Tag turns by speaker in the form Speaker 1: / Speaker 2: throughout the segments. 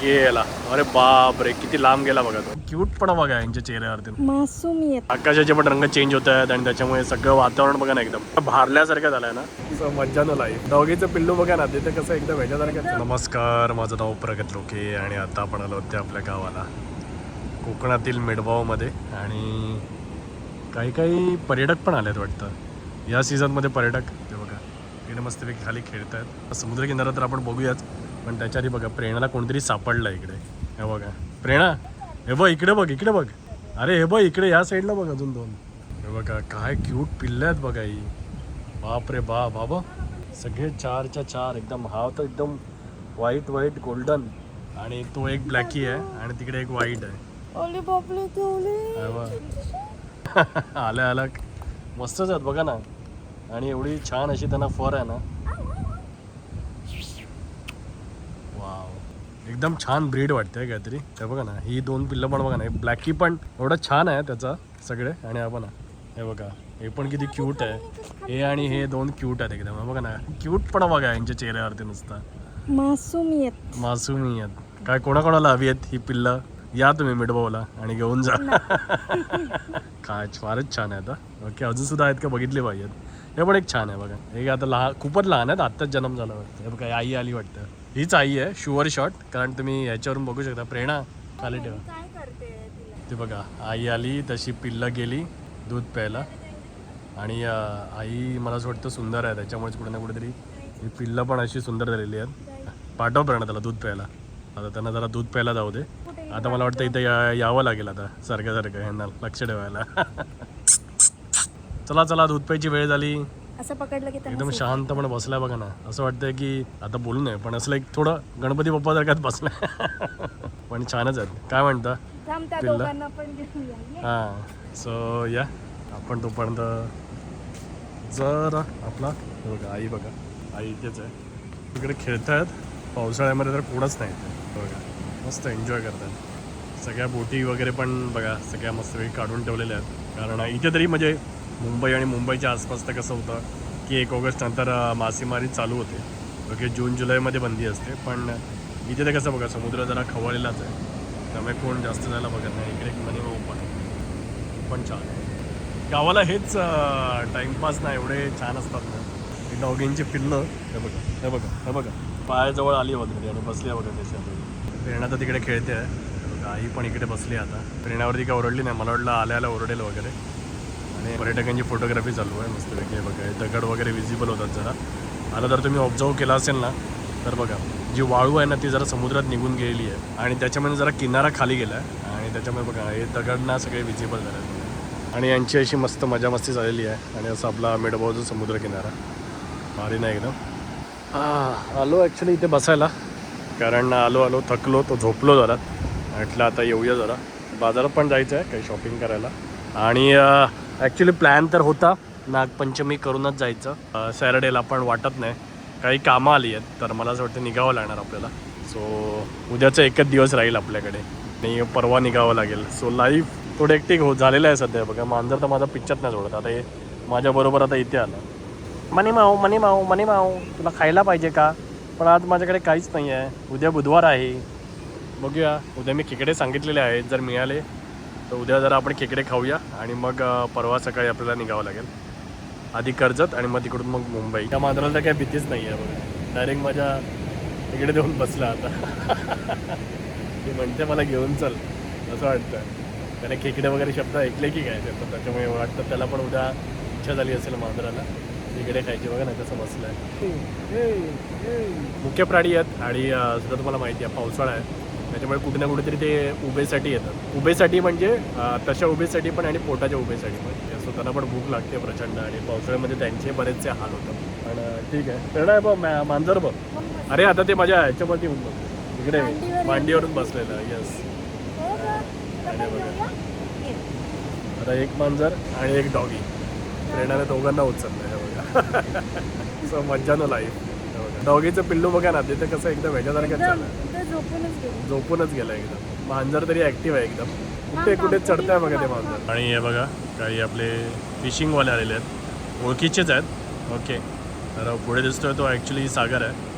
Speaker 1: गेला अरे बाप रे किती लांब गेला बघा तो. क्यूट पण बघा यांच्या चेहऱ्यावरती.
Speaker 2: मासूमियत
Speaker 1: आकाशाचे पण रंग चेंज होत आहेत आणि त्याच्यामुळे सगळं वातावरण बघा ना एकदम. भारल्यासारखं झालंय ना? मज्जा नो लाईफ डॉगीचं पिल्लू बघा ना तिथे कसं एकदम ह्याच्यासारखं नमस्कार माझं नाव प्रगत लोके आणि आता आपण आलो होते आपल्या गावाला. कोकणातील मेडगावमध्ये आणि काही काही पर्यटक पण आलेत वाटतं. या सीझनमध्ये पर्यटक ते बघा. इकडे मस्तपैकी खाली खेळत आहेत समुद्रकिनारा तर आपण बघूयाच. पण त्याच्या आधी बघा प्रेरणाला कोणतरी सापडलं इकडे. हे बघा. प्रेरणा हे बघ इकडे बघ इकडे बघ. अरे हे बघ इकडे या साईडला बघ अजून दोन. हे बघा काय क्यूट पिल्ले आहेत बघा ही. बाप रे बा बाबा सगळे चारच्या चार एकदम हा तर एकदम व्हाईट व्हाईट गोल्डन आणि तो एक ब्लॅकी आहे आणि तिकडे एक व्हाईट आहे. आल्या आल्या मस्तच आहेत बघा ना. आणि एवढी छान अशी त्यांना फर आहे ना. एकदम छान ब्रीड वाटते काहीतरी. ते बघा ना ही दोन पिल्लं पण बघा ना ब्लॅकी पण एवढं छान आहे त्याचा सगळे. आणि हा ना हे बघा हे पण किती क्यूट आहे. हे आणि हे दोन क्यूट आहेत एकदम. हे बघा ना क्यूट पण बघा यांच्या चेहऱ्यावरती नुसता.
Speaker 2: मासूमियत
Speaker 1: मासूमी आहेत. काय कोणाकोणाला हवी आहेत ही पिल्लं? या तुम्ही मिडबावला आणि घेऊन जा. काय फारच छान आहे आता ओके अजून सुद्धा आहेत का? बघितले पाहिजेत. हे पण एक छान आहे बघा. हे आता लहान खूपच लहान आहेत. आत्ताच जन्म झाला वाटतं. हे बघा आई आली वाटतं. हीच आई आहे शुअर शॉट कारण तुम्ही याच्यावरून बघू शकता प्रेरणा खाली ठेवा.
Speaker 2: काय करते
Speaker 1: ते बघा आई आली तशी पिल्लं गेली दूध प्यायला. आणि अं, आई मला असं वाटतं सुंदर आहे त्याच्यामुळेच कुठे ना कुठेतरी ही पिल्लं पण अशी सुंदर झालेली आहेत. पाठव प्रेरणा त्याला दूध प्यायला. आता त्यांना जरा दूध प्यायला जाऊ दे. आता मला वाटतं इथं या यावं लागेल आता सारखं सारखं यांना लक्ष ठेवायला. चला चला दूध प्यायची वेळ झाली.
Speaker 2: असं पकडलं की
Speaker 1: एकदम. शांतपणे बसलाय बघा ना. असं वाटतंय की आता बोलू नये पण असं एक थोडं गणपती बाप्पा सारखाच बसलाय. पण छानच आहेत. काय म्हणता. हां. सो या. आपण तोपर्यंत जर आपला बघा आई बघा. आई इथेच आहे. तिकडे खेळत आहेत पावसाळ्यामध्ये तर कोणच नाही. बघा. मस्त एन्जॉय करतात सगळ्या बोटी वगैरे पण बघा सगळ्या मस्तपैकी काढून ठेवलेल्या आहेत. कारण इथे तरी म्हणजे मुंबई आणि मुंबईच्या आसपास तर कसं होतं की एक ऑगस्ट नंतर मासेमारी चालू होते. ओके जून जुलैमध्ये बंदी असते. पण इथे तर कसं बघा समुद्र जरा खवळलेलाच आहे. त्यामुळे कोण जास्त जायला बघत नाही. इकडे मध्ये ओपन पण पण छान गावाला हेच टाइमपास ना एवढे छान असतात ना. ही फिरणं. हे बघा हे बघा हे बघा. पायाजवळ आली वगैरे आणि बसली आहे बघा त्याच्या प्रेरणा तर तिकडे खेळते. आहे बघा आई पण इकडे बसली आहे आता. प्रेरणावरती काय ओरडली नाही. मला वाटलं आल्या आल्या ओरडेल वगैरे. आणि पर्यटकांची फोटोग्राफी चालू आहे मस्तपैकी हे बघा. दगड वगैरे विजिबल होतात जरा. आता जर तुम्ही ऑब्झर्व केला असेल ना तर बघा जी वाळू आहे ना ती जरा समुद्रात निघून गेलेली आहे. आणि त्याच्यामध्ये जरा किनारा खाली गेला आहे. आणि त्याच्यामुळे बघा हे दगड ना सगळे विजिबल झाले आहेत. आणि यांची अशी मस्त मजा मस्ती झालेली आहे. आणि असं आपला मेडभाऊचा समुद्र किनारा. भारी नाही एकदम. हां आलो ॲक्च्युली इथे बसायला. कारण आलो आलो थकलो तो झोपलो जरा. म्हटलं आता येऊया जरा. बाजारात पण जायचं आहे काही शॉपिंग करायला. आणि ॲक्च्युली प्लॅन तर होता. नागपंचमी करूनच जायचं. सॅटर्डेला पण वाटत नाही. काही कामं आली आहेत तर मला असं वाटतं निघावं लागणार आपल्याला. सो उद्याचा एकच दिवस राहील आपल्याकडे. आणि परवा निघावं लागेल. सो लाईफ थोडं एकटिक हो झालेलं आहे सध्या. बघा मांजर तर माझा पिक्चर नाही सोडत. आता हे माझ्याबरोबर आता इथे आलं. मनी माऊ मनी माऊ मनी माऊ. तुला खायला पाहिजे का? पण आज माझ्याकडे काहीच नाही आहे उद्या बुधवार आहे. बघूया. उद्या मी खेकडे सांगितलेले आहेत. जर मिळाले तर उद्या जरा आपण खेकडे खाऊया आणि मग परवा सकाळी आपल्याला निघावं लागेल. आधी कर्जत आणि मग तिकडून मग मुंबई. त्या मांजराला तर काही भीतीच नाही आहे बघा. डायरेक्ट माझ्या इकडे देऊन बसला आता. ती म्हणते मला घेऊन चल असं वाटतं. त्याने खेकडे वगैरे शब्द ऐकले की काय तर त्याच्यामुळे वाटतं. त्याला पण उद्या इच्छा झाली असेल मांजराला. इकडे खायची बघा ना कसं बसलाय मुख्य प्राणी आहेत आणि सुद्धा तुम्हाला माहिती आहे पावसाळा आहे. त्याच्यामुळे कुठे ना कुठेतरी ते उभेसाठी येतात. उभेसाठी म्हणजे तशा उभेसाठी पण आणि पोटाच्या उभेसाठी पण. सो त्यांना पण भूक लागते प्रचंड आणि पावसाळ्यामध्ये त्यांचे बरेचसे हाल होतात. पण ठीक आहे. तेवढा आहे बघ मा- मांजर बघ. अरे आता ते माझ्या ह्याच्यावरती येऊन बघ. इकडे
Speaker 2: मांडीवर
Speaker 1: मांडीवरून बसलेलं. येस
Speaker 2: हो घेऊया? ये.
Speaker 1: आता एक मांजर आणि एक डॉगी. प्रेरणाने दोघांना उचललं हे बघा. सो मज्जा नो लाईफ डॉगीचं पिल्लू बघा ना तिथे कसं एकदम ह्याच्यासारखं झालं
Speaker 2: झोपूनच गेली.
Speaker 1: एकदम. मांजर तरी ॲक्टिव्ह आहे एकदम. कुठे कुठे चढताय बघा ते मांजर. आणि हे बघा काही आपले फिशिंगवाले आलेले आहेत. ओळखीचेच आहेत. ओके तर पुढे दिसतोय तो ॲक्च्युली सागर आहे.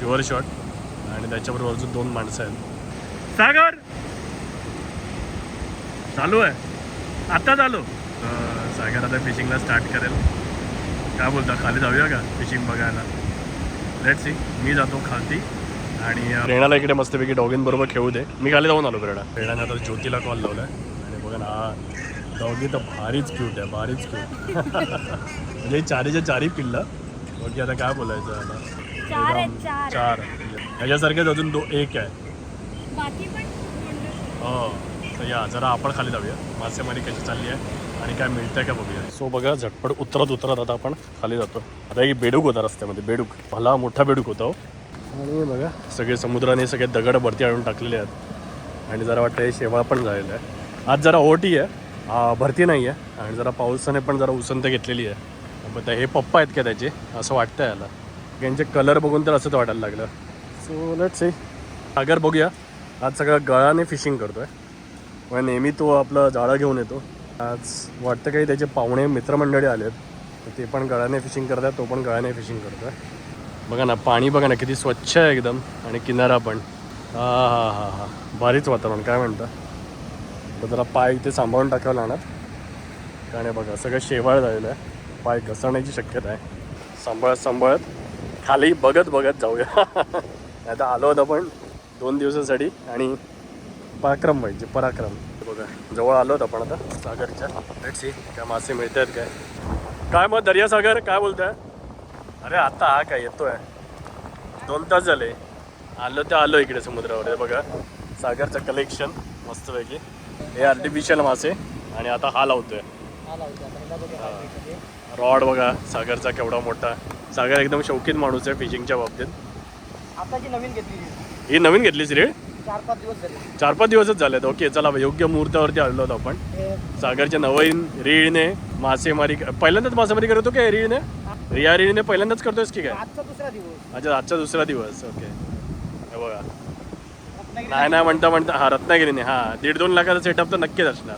Speaker 1: शुअर शॉट आणि त्याच्याबरोबर अजून दोन माणसं आहेत. सागर! चालू आहे. आता चालू सागर आता फिशिंगला स्टार्ट करेल. काय बोलता खाली जाऊया का? फिशिंग बघायला? लेट सी मी जातो खालती. आणि अं, प्रेरणाला इकडे मस्तपैकी डॉगींबरोबर खेळू दे. मी खाली जाऊन आलो प्रेरणा प्रेरणाने आता ज्योतीला कॉल लावलाय. आणि बघा ना हा डॉगी तर भारीच क्यूट आहे भारीच क्यूट म्हणजे चारीच्या चारी पिल्लं. बाकी आता काय बोलायचं आता?
Speaker 2: चार आहेत,
Speaker 1: एकदम
Speaker 2: चार.
Speaker 1: चार. याच्यासारखेच अजून दो एक आहे.
Speaker 2: बाकी पण
Speaker 1: हो. तर या जरा आपण खाली जाऊया. मासेमारी कशी चालली आहे आणि काय मिळतंय का बघूया. सो बघा झटपट उतरत उतरत आता आपण खाली जातो. आता एक बेडूक होता रस्त्यामध्ये बेडूक. भला मोठा बेडूक होता हो. आणि बघा. सगळे समुद्राने सगळे दगड वरती आणून टाकलेले आहेत. आणि जरा वाटतं हे शेवाळ पण झालेलं आहे आज जरा ओटी आहे. भरती नाही आहे. आणि जरा पावसाने पण जरा उसंत घेतलेली आहे. पण ते हे पप्पा आहेत का त्याचे? असं वाटतं याला. यांचे कलर बघून तर असंच वाटायला लागलं. सो लेट से सागर बघूया. आज सगळं गळाने फिशिंग करतोय. मग नेहमी तो आपलं जाळं घेऊन येतो. आज वाटतं काही त्याचे पाहुणे मित्रमंडळी आलेत. तर ते पण गळ्याने फिशिंग करतात तो पण गळ्याने फिशिंग करतोय. बघा ना पाणी बघा ना किती स्वच्छ आहे एकदम. आणि किनारा पण. हा हा हा हा. भारीच वातावरण काय म्हणतं? तर जरा पाय इथे सांभाळून टाकावं लागणार. कारण बघा सगळं शेवाळ झालेलं आहे. पाय घसरण्याची शक्यता आहे. सांभाळत सांभाळत. खाली बघत बघत जाऊया. आता आलो होतं पण दोन दिवसासाठी आणि पराक्रम पाहिजे पराक्रम. बघा जवळ आलो होतो आपण आता सागरच्या. लेट्स सी काय मासे मिळत आहेत काय. काय मग दर्यासागर काय बोलताय? अरे आता हा काय येतोय. दोन तास झाले. आलो ते आलो इकडे समुद्रावर बघा. सागरचं कलेक्शन मस्तपैकी. हे आर्टिफिशियल मासे आणि आता हा लावतोय. रॉड बघा सागरचा केवढा मोठा. सागर एकदम शौकीन माणूस आहे फिशिंगच्या बाबतीत.
Speaker 3: आता जी नवीन घेतली
Speaker 1: ही नवीन घेतलीस रे
Speaker 3: चार पाच दिवस झाले.
Speaker 1: चार पाच दिवसच झालेत. ओके चला योग्य मुहूर्तावरती आलो होतो आपण. सागरच्या नवीन रीळने मासेमारी पहिल्यांदाच मासेमारी करतो काय रीळने? रिया रीळने पहिल्यांदाच करतोयस की काय?
Speaker 3: आजचा दुसरा दिवस.
Speaker 1: अच्छा आजचा दुसरा दिवस. ओके. हे बघा. नाही नाही म्हणता म्हणता. हा रत्नागिरीने. हा दीड दोन लाखाचा सेटअप तर नक्कीच असणार.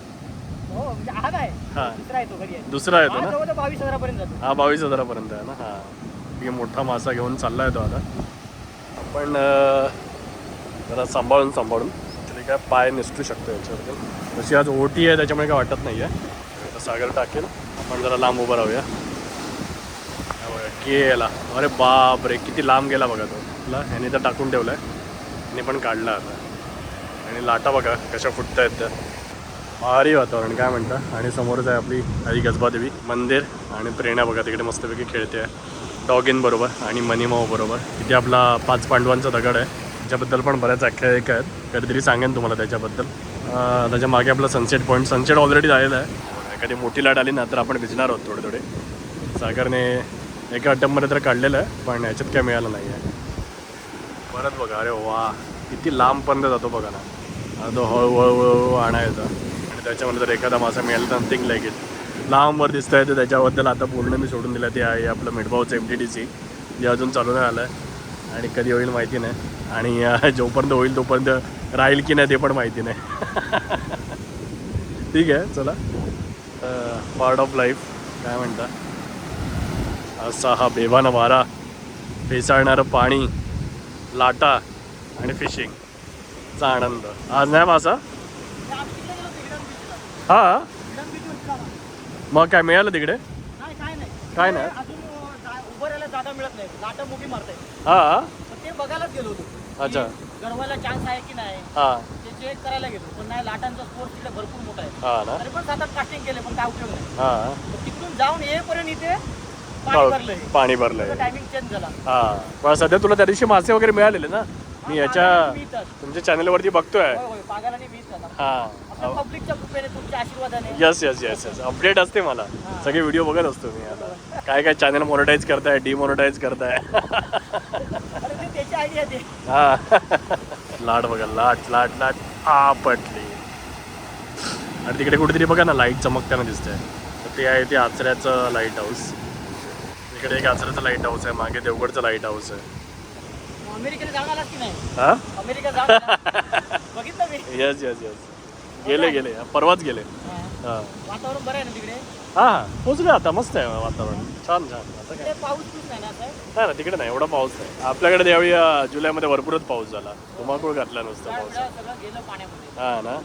Speaker 3: हो म्हणजे दुसरा येतो
Speaker 1: ना?
Speaker 3: बावीस हजारापर्यंत
Speaker 1: हा बावीस हजारापर्यंत आहे ना? हा. मोठा मासा घेऊन चालला येतो आता. आपण जरा सांभाळून सांभाळून तरी काय पाय निसटू शकतो याच्यावरती. तशी आज ओटी आहे त्याच्यामुळे काय वाटत नाही आहे सागर टाकेल. आपण जरा लांब उभं राहूया. गेला अरे बाप रे किती लांब गेला बघा तो. तुला ह्याने तर टाकून ठेवलाय. ह्याने पण काढला आता. आणि लाटा बघा कशा फुटत आहेत त्या. भारी वातावरण काय म्हणता. आणि समोरच आहे आपली आई गजबादेवी. मंदिर आणि प्रेरणा बघा तिकडे मस्तपैकी खेळते. डॉगिन बरोबर आणि मनीमाऊ बरोबर. तिथे आपला पाच पांडवांचा दगड आहे. त्याच्याबद्दल पण बऱ्याच आख्यायिका आहेत. कधीतरी सांगेन तुम्हाला त्याच्याबद्दल. त्याच्यामागे आपला सनसेट पॉईंट सनसेट ऑलरेडी झालेला आहे. एखादी मोठी लाट आली ना तर आपण भिजणार आहोत थोडे थोडे सागरने एका अटॅम्पमध्ये तर काढलेलं आहे पण ह्याच्यात काय मिळालं नाही आहे. परत बघा अरे वा किती लांबपर्यंत जातो बघा ना. तो हळू आणायचा. आणि त्याच्यामध्ये जर एखादा मासा मिळाला तर नथिंग लाईक इट लांबवर दिसतं आहे तर त्याच्याबद्दल आता पूर्ण मी सोडून दिलं. ते आहे आपलं मिडबावचं एम टी डी सी जे अजून चालू नाही आलं आहे आणि कधी होईल माहिती नाही. आणि जोपर्यंत होईल तोपर्यंत राहील की नाही ते पण माहिती नाही. ठीक आहे चला. पार्ट ऑफ लाईफ काय म्हणता? असा हा बेवाना वारा फेसाळणारं पाणी लाटा आणि फिशिंगचा आनंद. आज नाही मासा? हा? मग काय मिळालं तिकडे?
Speaker 3: काय नाही. उभं राहायला जागा मिळत नाही. लाटा मोठी मारताय.
Speaker 1: हा.
Speaker 3: ते बघायलाच गेलो होतो.
Speaker 1: अच्छा.
Speaker 3: की गडवायला चान्स आहे की नाही?
Speaker 1: हा.
Speaker 3: ते चेक करायला गेलो. पण नाही लाटांचा स्कोर तिथे भरपूर मोठा आहे.
Speaker 1: हा ना.
Speaker 3: तरी पण सात आठ कास्टिंग केले पण काय उपयोग नाही.
Speaker 1: हा.
Speaker 3: मग तिकडून जाऊन येईपर्यंत इथे पाणी भरलंय.
Speaker 1: पाणी भरलंय.
Speaker 3: टायमिंग चेंज झाला.
Speaker 1: हा. पण सध्या तुला त्या दिवशी मासे वगैरे मिळालेले ना? मी याच्या. तुमच्या बघतोय.
Speaker 3: झाला
Speaker 1: हा.
Speaker 3: आपल्या पब्लिकच्या कृपेने तुमच्या आशीर्वादाने.
Speaker 1: Yes yes yes yes update असते मला. सगळे व्हिडिओ बघत असतो मी आता. काय काय चॅनल मोनोटाईज करताय डिमोनोटाईज करताय? हा. लाट बघा लाट लाट लाट. आपटली आणि तिकडे कुठेतरी बघा ना लाइट चमकताना दिसतंय. तर ते आहे ते आचऱ्याचं लाइट हाऊस इकडे एक आचऱ्याचं लाइट हाऊस आहे मागे देवगडचं लाइट हाऊस आहे. हा? येस येस येस गेले गेले. परवाच गेले.
Speaker 3: वातावरण बरं आहे ना तिकडे?
Speaker 1: हा हा पोचले आता मस्त आहे. वातावरण. छान छान. आता काय?
Speaker 3: नाही ना
Speaker 1: तिकडे नाही एवढा पाऊस नाही. आपल्याकडे यावेळी अं, जुलैमध्ये भरपूरच पाऊस झाला. धुमाकूळ घातला नुसता पाऊस हा ना?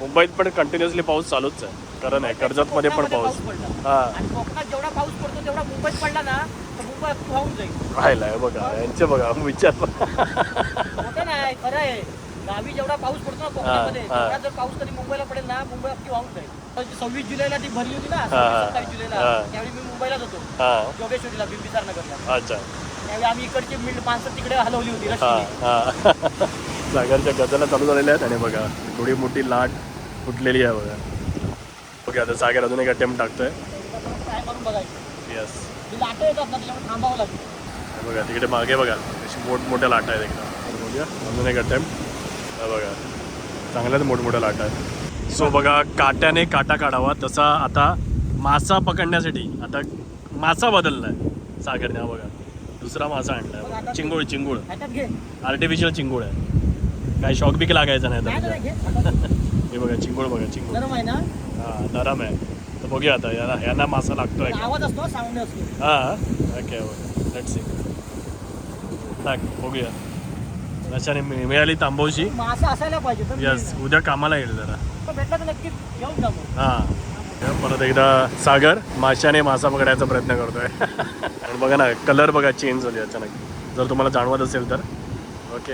Speaker 1: मुंबईत पण कंटिन्युअसली पाऊस चालूच आहे. खरं नाही कर्जत मध्ये पण पाऊस. हा.
Speaker 3: आणि कोकणात जेवढा पाऊस पडतो तेवढा मुंबईत पडला ना तर मुंबई अख्खी वाहून जाईल.
Speaker 1: राहिलाय बघा यांचे बघा विचार
Speaker 3: मोठं नाही खरं आहे. गावी जेवढा पाऊस पडतो ना कोकणामध्ये
Speaker 1: हा, हा.
Speaker 3: तेवढा जर पाऊस कधी मुंबईला पडेल ना मुंबई अख्खी वाहून जाईल. सव्वीस जुलैला ती भरली होती ना
Speaker 1: हा.
Speaker 3: सत्तावीस जुलैला
Speaker 1: हा.
Speaker 3: त्यावेळी मी मुंबईलाच होतो.
Speaker 1: हा.
Speaker 3: जोगेश्वरीला बिंबिसार नगरला.
Speaker 1: अच्छा.
Speaker 3: त्यावेळी आम्ही इकडची मिळ माणसं तिकडे हलवली होती
Speaker 1: हा
Speaker 3: रस्त्याने.
Speaker 1: हा. सागरच्या गजाला चालू झालेल्या आहेत. आणि बघा थोडी मोठी लाट फुटलेली आहे बघा. ओके आता सागर अजून एक अटेम्प्ट टाकतोय.
Speaker 3: काय करून बघायचं?
Speaker 1: यस
Speaker 3: ती लाटं येतात ना त्याच्यामुळे थांबावं लागतं.
Speaker 1: बघा तिकडे मागे बघा अशी मोठमोठ्या लाटा आहेत एकदम. तर बघूया अजून एक अटेम्प्ट बघा. चांगल्याच मोठमोठ्या लाटा आहेत. सो बघा काट्याने काटा काढावा तसा आता मासा पकडण्यासाठी आता मासा बदललाय. सागरने हा बघा. दुसरा मासा आणलाय. बघा. चिंगूळ चिंगूळ. आर्टिफिशियल चिंगूळ आहे. काय शॉक बिक लागायचा नाही तर
Speaker 3: हातात.
Speaker 1: हे बघा चिंगूळ बघा चिंगूळ.
Speaker 3: आहे
Speaker 1: हा नरम आहे. तर बघूया आता याला यांना मासा लागतोय का?
Speaker 3: आवाज असतो साऊंड असतो.
Speaker 1: हा ओके लेट्स सी टाक बघूया. अशाने मि- मिळाली तांबवशी
Speaker 3: मासा असायला पाहिजे तर
Speaker 1: यस उद्या कामाला येईल जरा.
Speaker 3: तो भेटला तर नक्कीच घेऊन जा मग.
Speaker 1: हा. परत एकदा सागर माशाने मासा पकडायचा प्रयत्न करतोय. आणि बघा ना कलर बघा चेंज झाली अचानक. जर तुम्हाला जाणवत असेल तर. ओके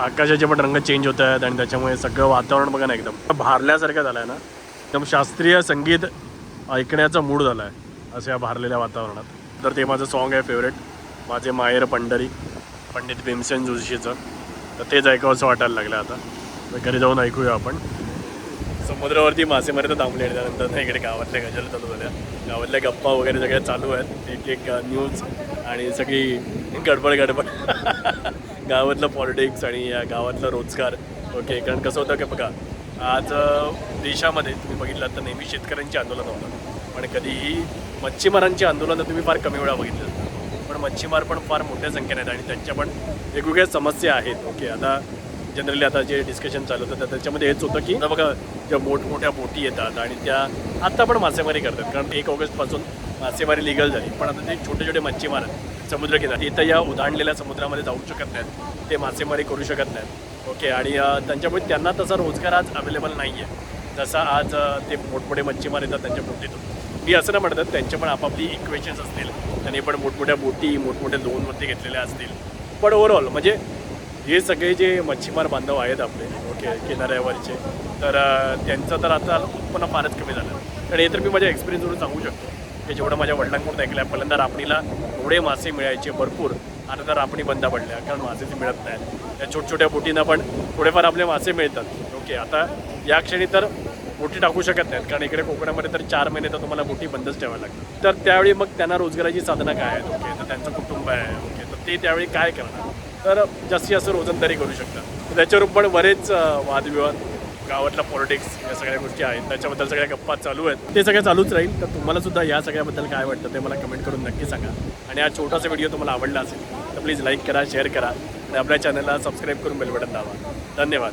Speaker 1: आकाशाचे पण रंग चेंज होत आहेत आणि त्याच्यामुळे सगळं वातावरण बघा ना एकदम. भारल्यासारखं झालं आहे ना. एकदम शास्त्रीय संगीत ऐकण्याचा मूड झाला आहे असं या भारलेल्या वातावरणात. तर ते माझं सॉन्ग आहे फेवरेट माझे माहेर पंढरी. पंडित भीमसेन जोशीचं. तर तेच ऐकावं असं वाटायला लागलं आता. तर घरी जाऊन ऐकूया आपण. समुद्रावरती मासेमारी तर थांबले त्यानंतर ना इकडे गावातल्या गजल चालू झाल्या. गावातल्या गप्पा वगैरे सगळ्या चालू आहेत. एक एक न्यूज आणि सगळी गडबड गडबड. गावातलं पॉलिटिक्स आणि या गावातलं रोजगार. ओके कारण कसं होतं की बघा आज देशामध्ये तुम्ही बघितलं तर नेहमी शेतकऱ्यांची आंदोलन होतात पण कधीही मच्छीमारांची आंदोलनं तुम्ही फार कमी वेळा बघितलं. मच्छीमार पण फार मोठ्या संख्येने आहेत आणि त्यांच्या पण वेगवेगळ्या समस्या आहेत. ओके आता जनरली आता जे डिस्कशन चालू होतं तर त्याच्यामध्ये हेच होतं की बघा ज्या मोठमोठ्या बोटी येतात आणि त्या आत्ता पण मासेमारी करतात. कारण एक ऑगस्टपासून मासेमारी लिगल झाली. पण आता ते छोटे छोटे मच्छीमार आहेत समुद्रकिनारी इथं या उधाणलेल्या समुद्रामध्ये जाऊ शकत नाहीत. ते मासेमारी करू शकत नाहीत. ओके आणि त्यांच्यामुळे त्यांना तसा रोजगार आज अवेलेबल नाही आहे जसा आज ते मोठमोठे मच्छीमार येतात त्यांच्या बोटीतून. मी असं नाही म्हणतात त्यांचे पण आपापली इक्वेशन्स असतील. त्यांनी पण मोठमोठ्या बोटी मोठमोठ्या लोनवरती घेतलेल्या असतील. पण ओव्हरऑल म्हणजे हे सगळे जे मच्छीमार बांधव आहेत आपले ओके किनाऱ्यावरचे तर त्यांचं तर आता उत्पन्न फारच कमी झालं. आणि हे तर मी माझ्या एक्सपिरियन्सवरून सांगू शकतो की जेवढं माझ्या वडिलांकडून ऐकलं आहे पहिल्यांदा रापणीला एवढे मासे मिळायचे भरपूर आता तर रापणी बंद पडल्या कारण मासेच मिळत नाहीत. त्या छोट्या छोट्या बोटींना पण थोडेफार आपले मासे मिळतात ओके आता या क्षणी तर बोटी टाकू शकत नाहीत कारण इकडे कोकणामध्ये तर चार महिने तर तुम्हाला बोटी बंदच ठेवायला लागतात तर त्यावेळी मग त्यांना रोजगाराची साधनं काय आहेत? ओके तर त्यांचं कुटुंब आहे ओके तर ते त्यावेळी काय करणार? तर जास्तीत जास्त रोजंदारी करू शकतात. त्याच्यावर पण बरेच वादविवाद गावातला पॉलिटिक्स या सगळ्या गोष्टी आहेत. त्याच्याबद्दल सगळ्या गप्पा चालू आहेत. ते सगळं चालूच राहील. तर तुम्हाला सुद्धा या सगळ्याबद्दल काय वाटतं ते मला कमेंट करून नक्की सांगा. आणि हा छोटासा व्हिडिओ तुम्हाला आवडला असेल तर प्लीज लाईक करा शेअर करा. आणि आपल्या चॅनलला सबस्क्राईब करून बेल बटन धन्यवाद.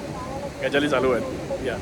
Speaker 1: गजाली चालू आहेत. या.